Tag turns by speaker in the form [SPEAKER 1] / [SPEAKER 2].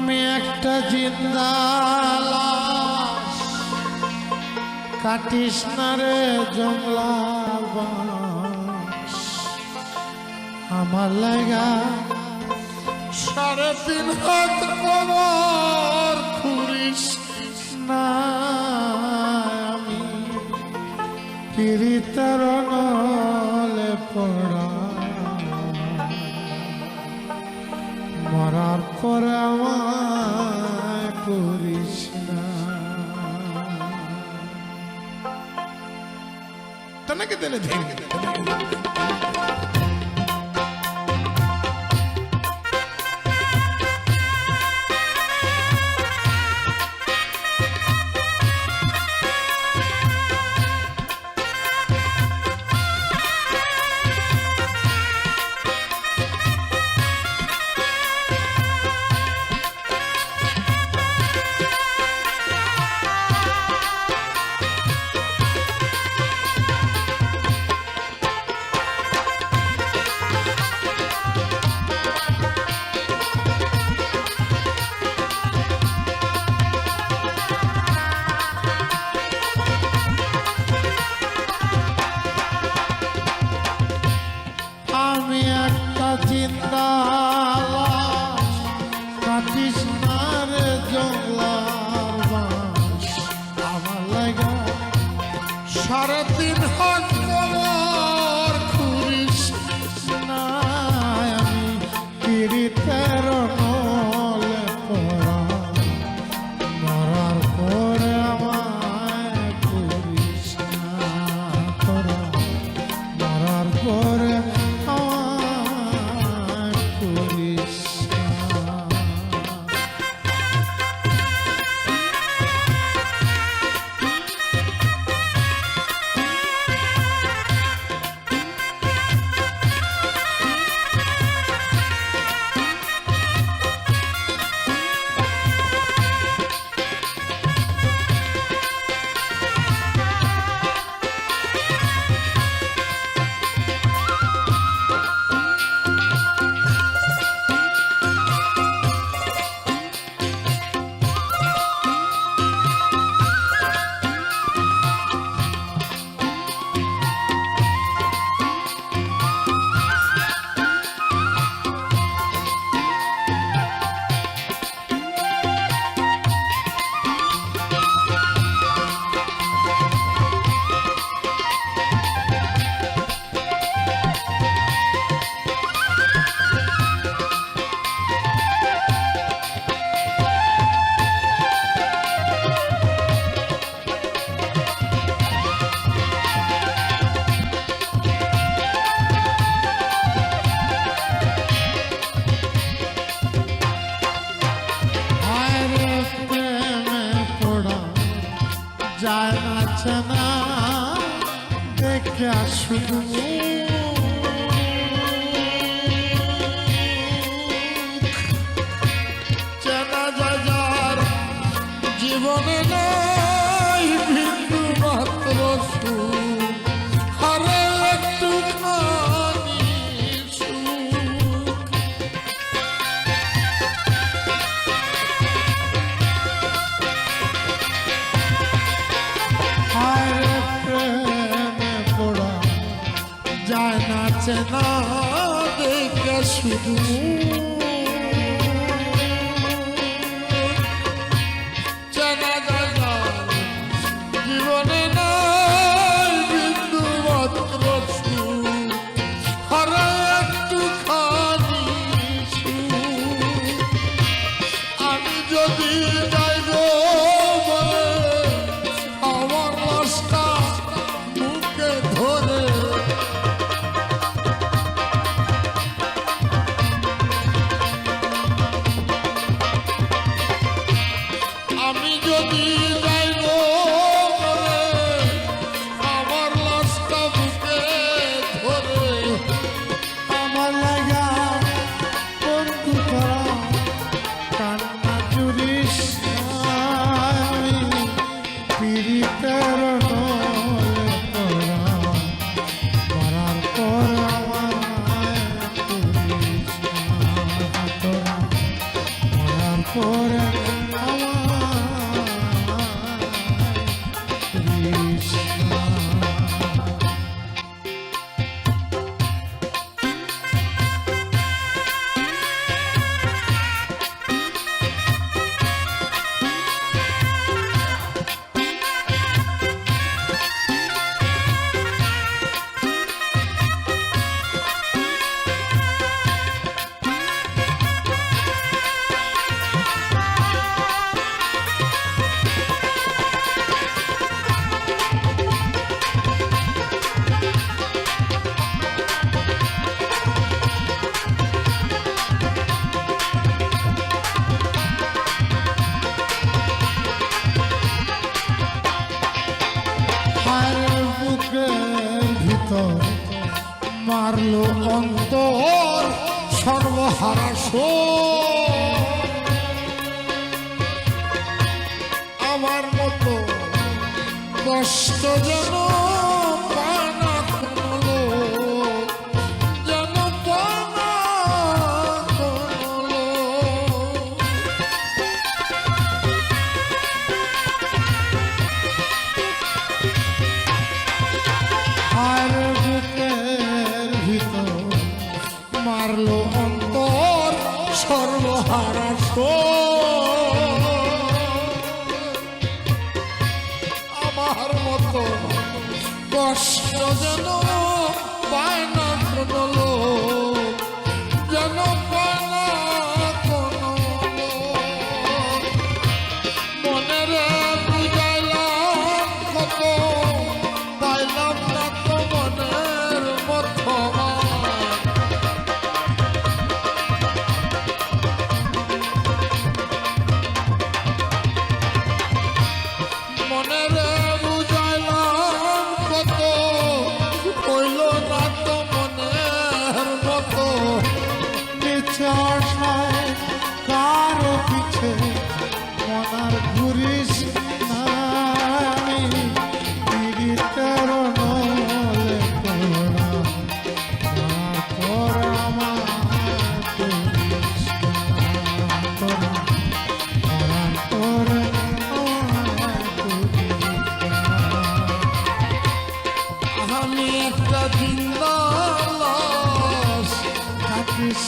[SPEAKER 1] আমি একটা জিন্দা কাটিস না রে জমলা আমার লাগা সাড়ে তিন হাত কবর খুঁড়িস না আমি। কিরিতারা ना कितने देंगे? keep জানা দেখে শুধু জানা যার জীবনে না আসে না দেখে শুধু fora. আর বুকে ভিতর মারলো অন্তর সর্বহারা আমার মতো কষ্ট হারলো অন্তর সর্বহারা আমার মতো কষ্ট যেন পায় না একটা দিন lost, that is